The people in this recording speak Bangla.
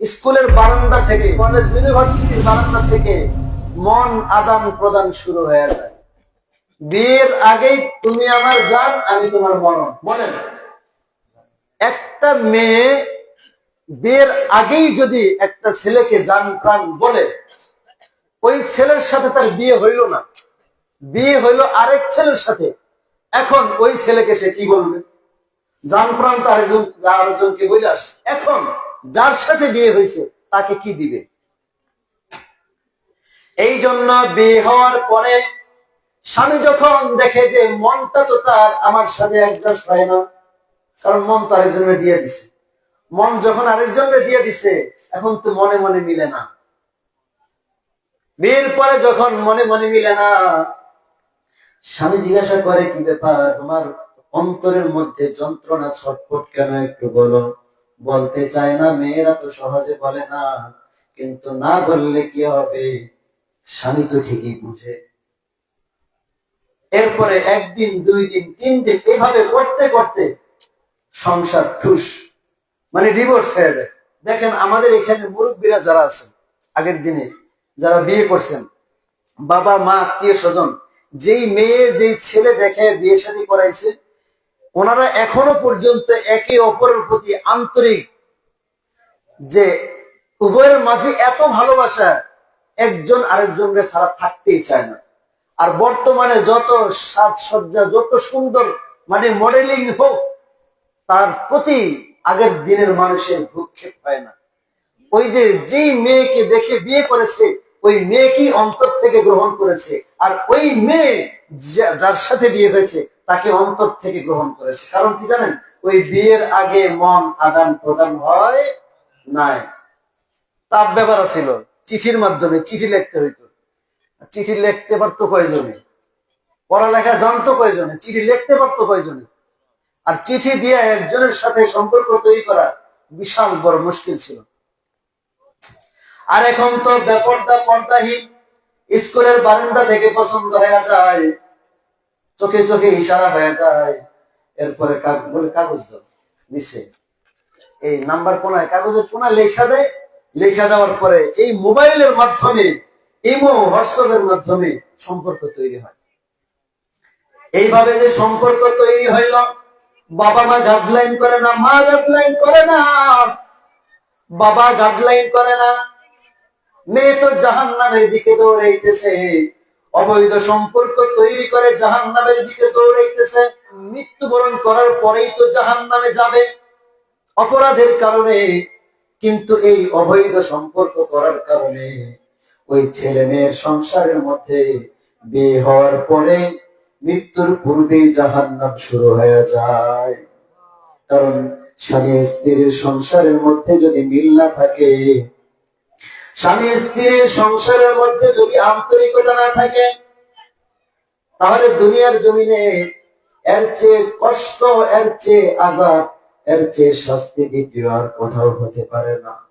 স্কুলের বারান্দা থেকে, কলেজ ইউনিভার্সিটির বারান্দা থেকে মন আদান প্রদান শুরু হয়ে যায়। বিয়ের আগেই তুমি আমার জান, আমি তোমার মরণ। বলেন। একটা মেয়ে বিয়ের আগেই যদি একটা ছেলেকে যান প্রাণ বলে, ওই ছেলের সাথে তার বিয়ে হইল না। বিয়ে হইল আরেক ছেলের সাথে। এখন ওই ছেলেকে সে কি বলবে? জান প্রাণ তো আরেকজন আরেকজনকে বলে আসছে। এখন যার সাথে বিয়ে হয়েছে, তাকে কি দিবে? এই জন্য বিয়ে হওয়ার পরে স্বামী যখন দেখে যে মনটা তো তার, আমার সাথে অ্যাডজাস্ট হয় না, কারণ মন তো আরেকজনের দিয়ে দিছে। মন যখন আরেকজনের দিয়ে দিছে, এখন তো মনে মনে মিলে না। বিয়ের পরে যখন মনে মনে মিলে না, স্বামী জিজ্ঞাসা করে, কি ব্যাপার? তোমার অন্তরের মধ্যে যন্ত্রণা ছটফট কেন একটু বলো? বলতে চায় না, মেয়েরা তো সহজে বলে না। কিন্তু না বললে কি হবে? স্বামী তো ঠিকই বুঝে। এরপরে একদিন দুই দিন তিন দিন এভাবে করতে করতে সংসার ঠুস মানে ডিভোর্স হয়ে যায়। দেখেন, আমাদের এখানে মুরব্বীরা যারা আছেন আগের দিনে যারা বিয়ে করছেন, বাবা, মা আত্মীয় স্বজন যেই মেয়ে, যেই ছেলে দেখে বিয়ে শাদী করাইছে ওনারা এখনও পর্যন্ত একে অপরের প্রতি আন্তরিক যে উভয়ের মাঝে এত ভালোবাসা একজন আরেকজনকে ছাড়া থাকতেই চায় না। আর বর্তমানে যত সাজসজ্জা, যত সুন্দর মানে মডেলিং হোক, তার প্রতি আগের দিনের মানুষের ভূক্ষেপ হয় না। ওই যে যেই মেয়েকে দেখে বিয়ে করেছে, ওই মেয়েকেই অন্তর থেকে গ্রহণ করেছে। আর ওই মেয়ে যার সাথে বিয়ে হয়েছে তাকে অন্তর থেকে গ্রহণ করেছে। কারণ কি জানেন? ওই বিয়ের আগে মন আদান প্রদান হয় নাই। তার ব্যাপার ছিল চিঠির মাধ্যমে চিঠি লিখতে হইতো। চিঠি লিখতে পারতো কয়জনে? পড়ালেখা জানতো কয়জনে? চিঠি লিখতে পারতো কয়জনে? আর চিঠি দিয়ে একজনের সাথে সম্পর্ক তৈরি করা বিশাল বড় মুশকিল ছিল। আর এখন তো ব্যাপারটা পর্দাহীন স্কুলের বারান্দা থেকে পছন্দ হয়ে যায়। চোখে চোখে ইশারা হয়ে যায়। এরপরে বলে কাগজ দাও দিছে এই নাম্বার কোনায়, কাগজের কোনায় লেখা দেয়। লেখা দেওয়ার পরে এই মোবাইলের মাধ্যমে, ইমো, হোয়াটসঅ্যাপের মাধ্যমে সম্পর্ক তৈরি হয়। এইভাবে যে সম্পর্ক তৈরি হইল, বাবা মা গাইডলাইন করে না, মা গাইডলাইন করে না, বাবা গাইডলাইন করে না। মেয়ে তো জাহান নামের দিকে দৌড়াইতেছে। অবৈধ সম্পর্ক তৈরি করে জাহান নামের দিকে দৌড়াইতেছে। মৃত্যুবরণ করার পরেই তো জাহান নামে যাবে অপরাধের কারণে। কিন্তু এই অবৈধ সম্পর্ক করার কারণে ওই ছেলে মেয়ের সংসারের মধ্যে বিয়ে হওয়ার পরে মৃত্যুর পূর্বেই জাহান্নাম শুরু হয়ে যায়। কারণ স্বামী স্ত্রীর সংসারের মধ্যে যদি মিল না থাকে স্বামী স্ত্রীর সংসারের মধ্যে যদি আন্তরিকতা না থাকে, তাহলে দুনিয়ার জমিনে এর চেয়ে কষ্ট, এর চেয়ে আজাদ এর চেয়ে শাস্তি দ্বিতীয় আর কোথাও হতে পারে না।